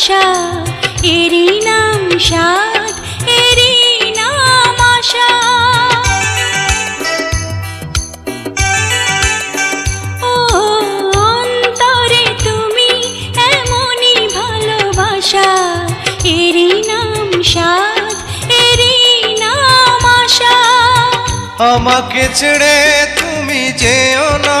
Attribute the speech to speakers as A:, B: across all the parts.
A: ভালোবাসা এরই নাম সাদ এরই নাম আশা। ও অন্তরে তুমি এমনই ভালোবাসা, এরই নাম সাদ এরই নাম আশা।
B: আমাকে ছেড়ে তুমি যেও না।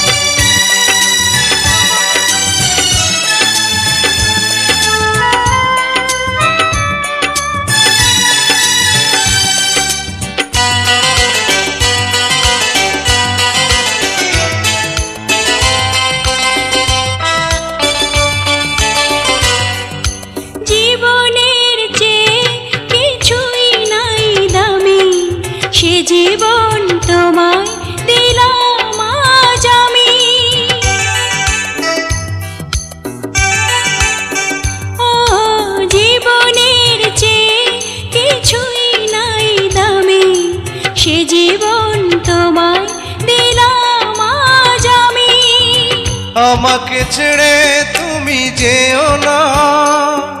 A: জীবন তোমায় দিলাম আজ আমি। ও জীবনের চেয়ে কিছুই নাই দামি, সে জীবন তোমায় দিলাম আজ আমি।
B: আমাকে ছেড়ে তুমি যেও না।
A: না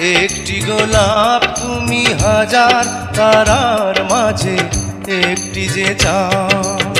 B: একটি গোলাপ তুমি হাজার তারার মাঝে একটি যে চাঁদ।